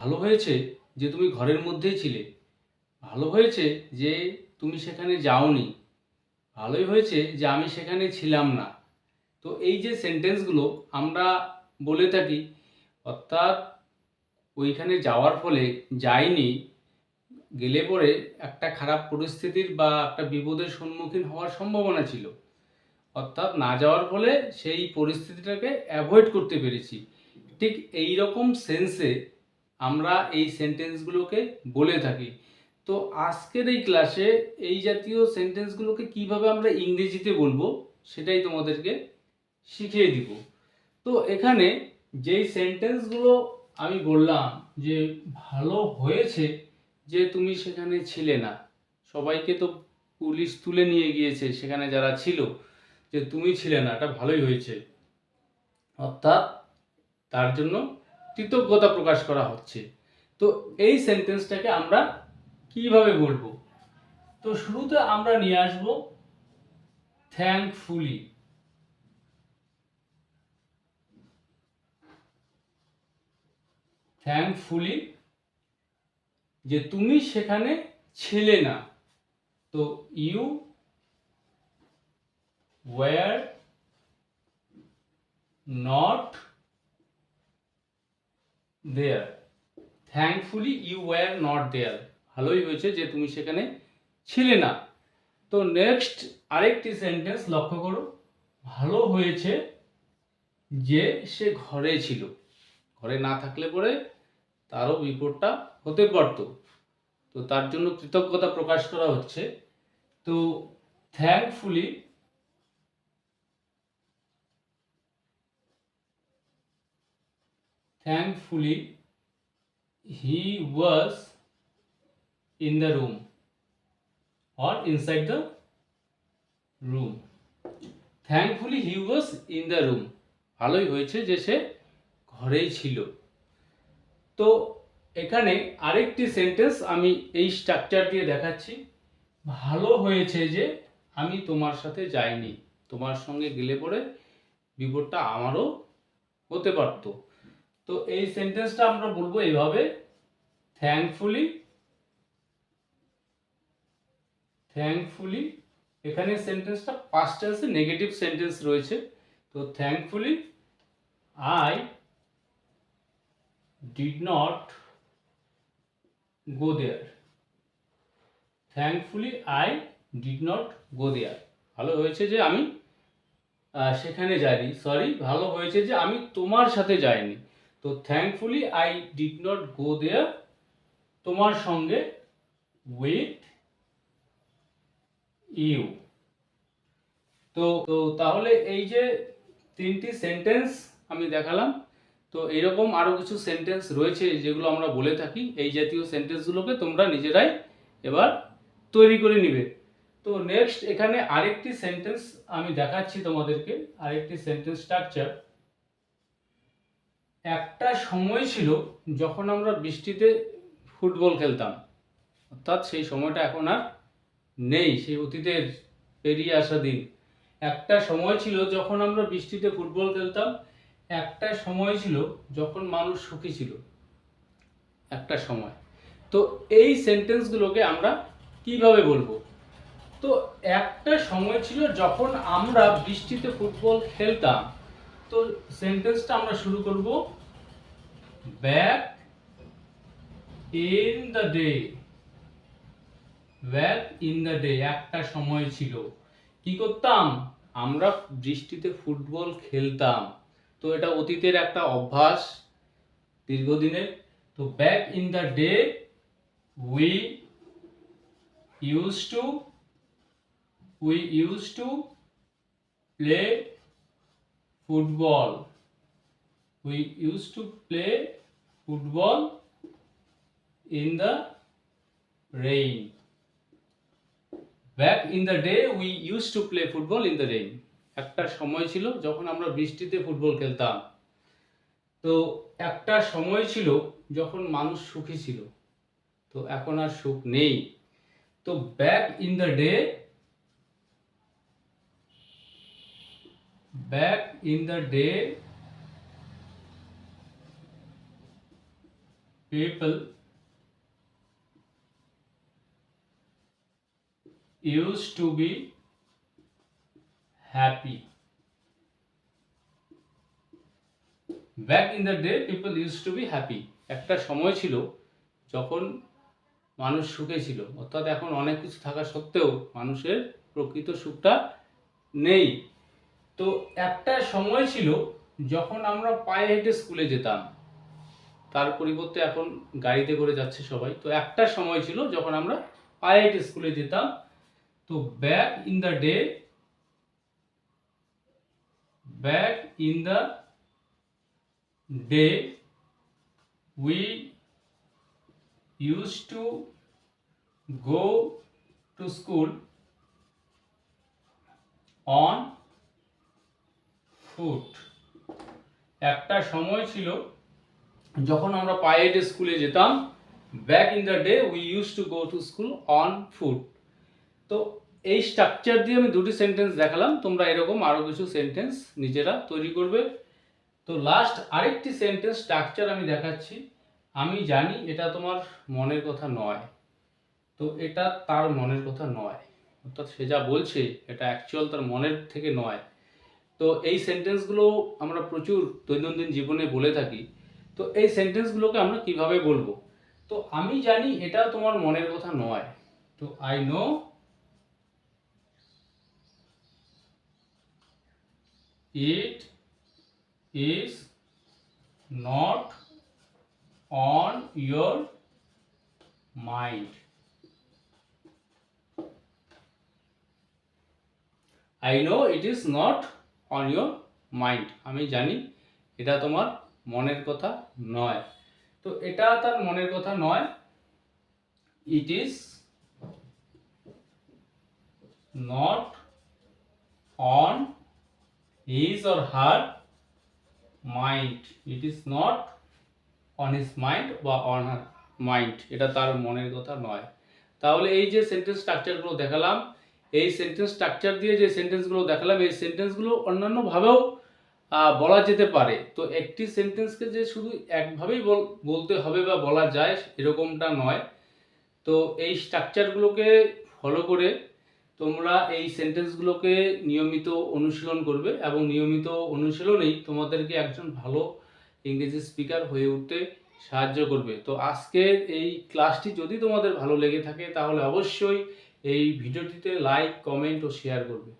ভালো হয়েছে যে তুমি ঘরের মধ্যেই ছিলে। ভালো হয়েছে যে তুমি সেখানে যাওনি। ভালোই হয়েছে যে আমি সেখানে ছিলাম না। তো এই যে সেন্টেন্সগুলো আমরা বলে থাকি, অর্থাৎ ওইখানে যাওয়ার ফলে যাইনি, গেলে পরে একটা খারাপ পরিস্থিতির বা একটা বিপদের সম্মুখীন হওয়ার সম্ভাবনা ছিল। অর্থাৎ না যাওয়ার ফলে সেই পরিস্থিতিটাকে অ্যাভয়েড করতে পেরেছি। ঠিক এই রকম সেন্সে আমরা এই সেন্টেন্সগুলোকে বলে থাকি। তো আজকের এই ক্লাসে এই জাতীয় সেন্টেন্সগুলোকে কীভাবে আমরা ইংরেজিতে বলব, সেটাই তোমাদেরকে শিখিয়ে দিব। তো এখানে যেই সেন্টেন্সগুলো আমি বললাম যে ভালো হয়েছে, যে তুমি সেখানে ছিলে না, সবাইকে তো পুলিশ তুলে নিয়ে গিয়েছে সেখানে যারা ছিল, যে তুমি ছিলে না, এটা ভালোই হয়েছে। অর্থাৎ তার জন্য কৃতজ্ঞতা প্রকাশ করা হচ্ছে। তো এই সেন্টেন্সটাকে আমরা কীভাবে বলব? তো শুরুতে আমরা নিয়ে আসব থ্যাঙ্কফুলি থ্যাঙ্কফুলি যে তুমি সেখানে ছিলে না। তো you were not there thankfully you were not there ভালোই হয়েছে যে তুমি সেখানে ছিলে না। তো নেক্সট আরেকটি সেন্টেন্স লক্ষ্য করো। ভালো হয়েছে যে সে ঘরে ছিল। ঘরে না থাকলে পরে তারও বিপদটা হতে পারত। তো তার জন্য কৃতজ্ঞতা প্রকাশ করা হচ্ছে। তো thankfully thankfully, he was in the room or inside the room. Thankfully, he was in the room. ভালোই হয়েছে যে সে ঘরেই ছিল। তো এখানে আরেকটি সেন্টেন্স আমি এই স্ট্রাকচার দিয়ে দেখাচ্ছি। ভালো হয়েছে যে আমি তোমার সাথে যাইনি। তোমার সঙ্গে গেলে পরে বিপদটা আমারও হতে পারতো। তো এই সেন্টেন্সটা আমরা বলব এইভাবে। থ্যাঙ্কফুলি থ্যাঙ্কফুলি এখানে সেন্টেন্সটা পাস্ট টেন্সে নেগেটিভ সেন্টেন্স রয়েছে। তো thankfully I did not go there thankfully I did not go there ভালো হয়েছে যে আমি সেখানে যাইনি। সরি ভালো হয়েছে যে আমি তোমার সাথে যাইনি। তো thankfully I did not go there তোমার সঙ্গে উইথ ইউ তো তো তাহলে এই যে তিনটি সেন্টেন্স আমি দেখালাম, তো এরকম আরও কিছু সেন্টেন্স রয়েছে যেগুলো আমরা বলে থাকি। এই জাতীয় সেন্টেন্সগুলোকে তোমরা নিজেরাই এবার তৈরি করে নিবে। তো নেক্সট এখানে আরেকটি সেন্টেন্স আমি দেখাচ্ছি তোমাদেরকে, আরেকটি সেন্টেন্স স্ট্রাকচার একটা সময় ছিল যখন আমরা বৃষ্টিতে ফুটবল খেলতাম। অর্থাৎ সেই সময়টা এখন আর নেই, সেই অতীতের পেরিয়ে আসা দিন। একটা সময় ছিল যখন আমরা বৃষ্টিতে ফুটবল খেলতাম, একটা সময় ছিল যখন মানুষ সুখী ছিল। একটা সময়। তো এই সেন্টেন্সগুলোকে আমরা কীভাবে বলব? তো একটা সময় ছিল যখন আমরা বৃষ্টিতে ফুটবল খেলতাম তো সেন্টেন্সটা আমরা শুরু করব back in the day back in the day একটা সময় ছিল। কি করতাম? আমরা বৃষ্টিতে ফুটবল খেলতাম। তো এটা অতীতের একটা অভ্যাস দীর্ঘদিনের। তো back in the day we use to we use to play football we used to play football in the rain back in the day we used to play football in the rain একটা সময় ছিল যখন আমরা বৃষ্টিতে football খেলতাম তো একটা সময় ছিল যখন মানুষ সুখী ছিল তো এখন আর সুখ নেই তো back in the day back in the day, people used to be happy. Back in the day people use to be happy একটা সময় ছিল যখন মানুষ সুখে ছিল। অর্থাৎ এখন অনেক কিছু থাকা সত্ত্বেও মানুষের প্রকৃত সুখটা নেই। তো একটা সময় ছিল যখন আমরা পায়ে হেঁটে স্কুলে যেতাম। তার পরিবর্তে এখন গাড়িতে করে যাচ্ছে সবাই। তো একটা সময় ছিল যখন আমরা পায়ে হেঁটে স্কুলে যেতাম। তো back in the day back in the day, we use to go to school on foot একটা সময় ছিল যখন আমরা পায়ে হেঁটে স্কুলে যেতাম back in the day we use to go to school on foot তো এই স্ট্রাকচার দিয়ে আমি দুটি সেন্টেন্স দেখালাম, তোমরা এরকম আরও কিছু সেন্টেন্স নিজেরা তৈরি করবে। তো লাস্ট আরেকটি সেন্টেন্স স্ট্রাকচার আমি দেখাচ্ছি। আমি জানি এটা তোমার মনের কথা নয়। তো এটা তার মনের কথা নয়। অর্থাৎ সে যা বলছে, এটা অ্যাকচুয়াল তার মনের থেকে নয়। তো এই সেন্টেন্সগুলো আমরা প্রচুর দৈনন্দিন জীবনে বলে থাকি। তো এই সেন্টেন্সগুলোকে আমরা কীভাবে বলব? তো আমি জানি এটা তোমার মনের কথা নয়। তো I know it is not on your mind I know it is not on your mind. আমি জানি এটা তোমার মনের কথা নয়। তো এটা তার মনের কথা নয়। It is not on his or her mind it is not on his mind বা অন হার মাইন্ড এটা তার মনের কথা নয়। তাহলে এই যে সেন্টেন্স স্ট্রাকচারগুলো দেখালাম এই সেন্টেন্স স্ট্রাকচার দিয়ে যে সেন্টেন্সগুলো দেখালাম, এই সেন্টেন্সগুলো অন্যান্যভাবেও বলা যেতে পারে। তো একটি সেন্টেন্সকে যে শুধু একভাবেই বল- বলতে হবে বা বলা যায়, এরকমটা নয়। তো এই স্ট্রাকচারগুলোকে ফলো করে তোমরা এই সেন্টেন্সগুলোকে নিয়মিত অনুশীলন করবে এবং নিয়মিত অনুশীলনেই তোমাদেরকে একজন ভালো ইংরেজি স্পিকার হয়ে উঠতে সাহায্য করবে। তো আজকের এই ক্লাসটি যদি তোমাদের ভালো লেগে থাকে, তাহলে অবশ্যই এই ভিডিওটিতে লাইক কমেন্ট ও শেয়ার করবে।